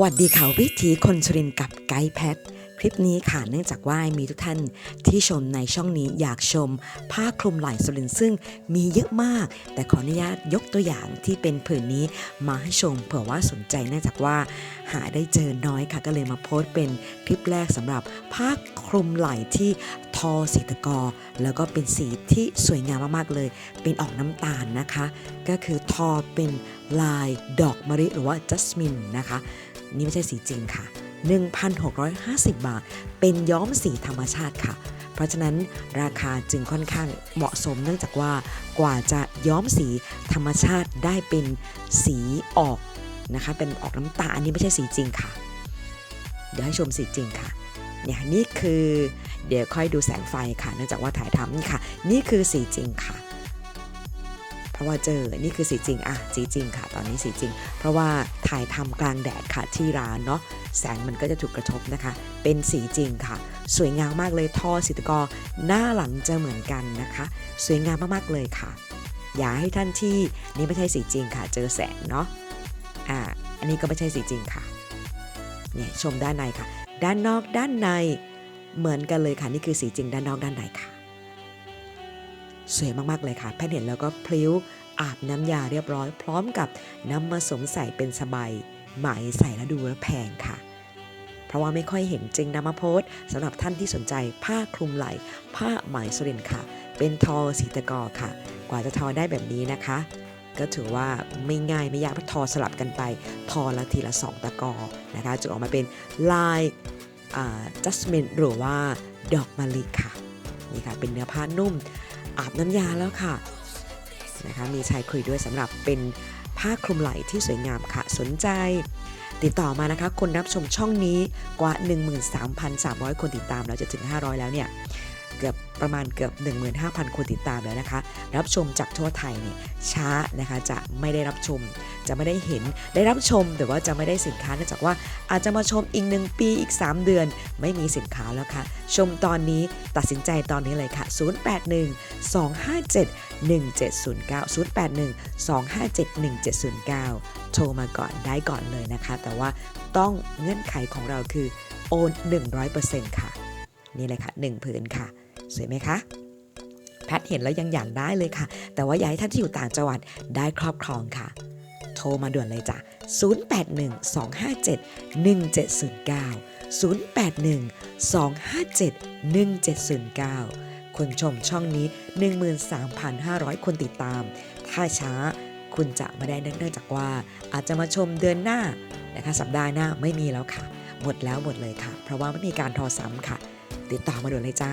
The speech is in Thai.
สวัสดีค่ะวิถีคนสุรินกับไกด์แพทคลิปนี้ค่ะเนื่องจากว่ามีทุกท่านที่ชมในช่องนี้อยากชม ผ้าคลุมไหล่สุรินซึ่งมีเยอะมาก แต่ขออนุญาตยกตัวอย่างที่เป็นผืนนี้มาให้ชมเผื่อว่าสนใจเนื่องจากว่าหาได้เจอน้อยค่ะก็เลยมาโพสต์เป็นคลิปแรกสำหรับผ้าคลุมไหล่ที่ ทอสีตะกอ แล้วก็เป็นสีที่สวยงามมากๆเลย เป็นออกน้ำตาลนะคะ ก็คือทอเป็นลายดอกมะลิหรือว่าจัสมินนะคะ นี่ไม่ใช่สีจริงค่ะ 1,650 บาท เป็นย้อมสีธรรมชาติค่ะ เพราะฉะนั้นราคาจึงค่อนข้างเหมาะสมเนื่องจากว่ากว่าจะย้อมสีธรรมชาติได้เป็นสีออกนะคะ เป็นออกน้ำตาลอันนี้ไม่ใช่สีจริงค่ะ เดี๋ยวให้ชมสีจริงค่ะเนี่ยนี่คือ เดี๋ยวค่อยดูแสงไฟค่ะ เนื่องจากว่าถ่ายทำนี่ค่ะ นี่คือสีจริงค่ะ เพราะว่าเจอ นี่คือสีจริง อะ สีจริงค่ะ ตอนนี้สีจริง เพราะว่าถ่ายทำกลางแดดค่ะที่ร้านเนาะ แสงมันก็จะถูกกระทบนะคะ เป็นสีจริงค่ะ สวยงามมากเลยทอสิตกรหน้าหลังจะเหมือนกันนะคะ สวยงามมากๆเลยค่ะ อย่าให้ท่านที่นี่ไม่ใช่สีจริงค่ะ เจอแสงเนาะ อ่า อันนี้ก็ไม่ใช่สีจริงค่ะ เนี่ยชมด้านในค่ะ ด้านนอกด้านใน เหมือนกันเลยค่ะนี่คือสีจริงด้านนอกด้านในค่ะสวยมากๆเลยค่ะแพทย์เห็นแล้วก็พลิ้วอาบน้ำยาเรียบร้อย พร้อมกับนำมาสวมใส่เป็นสบายไหมใส่แล้วดูแล้วแพงค่ะ เพราะว่าไม่ค่อยเห็นจึงนำมาโพสสำหรับท่านที่สนใจผ้าคลุมไหล่ผ้าไหมสุรินค่ะ เป็นทอสีตะกอค่ะ กว่าจะทอได้แบบนี้นะคะ ก็ถือว่าไม่ง่ายไม่ยากเพราะทอสลับกันไป ทอละทีละสองตะกอนะคะจะออกมาเป็นลาย จัสมินหรือว่าดอกมะลิค่ะนี่ค่ะเป็นเนื้อผ้านุ่มอาบน้ำยาแล้วค่ะนะคะมีชายคุยด้วยสำหรับเป็นผ้าคลุมไหล่ที่สวยงามค่ะสนใจ ติดต่อมานะคะ คนรับชมช่องนี้กว่า 13,300 คนติดตามแล้วจะถึง 500 แล้วเนี่ย เกือบประมาณเกือบ 15,000 คนติดตามแล้วนะคะ รับชมจากทั่วไทยเนี่ยช้านะคะจะไม่ได้รับชม จะไม่ได้เห็นได้รับชมแต่ว่าจะไม่ได้สินค้าเนื่องจากว่าอาจจะมาชมอีกหนึ่งปีอีก 3 เดือน ไม่มีสินค้าแล้วค่ะ ชมตอนนี้ตัดสินใจตอนนี้เลยค่ะ 081 257 1709 081 257 1709 โทรมาก่อนได้ก่อนเลยนะคะ แต่ว่าต้องเงื่อนไขของเราคือโอน 100%ค่ะ นี่เลยค่ะ 1 ผืนค่ะ สวยไหมคะแพทย์เห็นแล้วยังอยากได้เลยค่ะ แต่ว่าอยากให้ท่านที่อยู่ต่างจังหวัดได้ครอบครองค่ะ โทรมาด่วนเลยจ้ะ 081 257 1709 081 257 1709คนชมช่องนี้ 13,500 คนติดตาม ถ้าช้าคุณจะไม่ได้เนื่องจากว่า อาจจะมาชมเดือนหน้านะคะสัปดาห์หน้าไม่มีแล้วค่ะ หมดแล้วหมดเลยค่ะ เพราะว่าไม่มีการทอซ้ำค่ะ ติดต่อมาด่วนเลยจ้า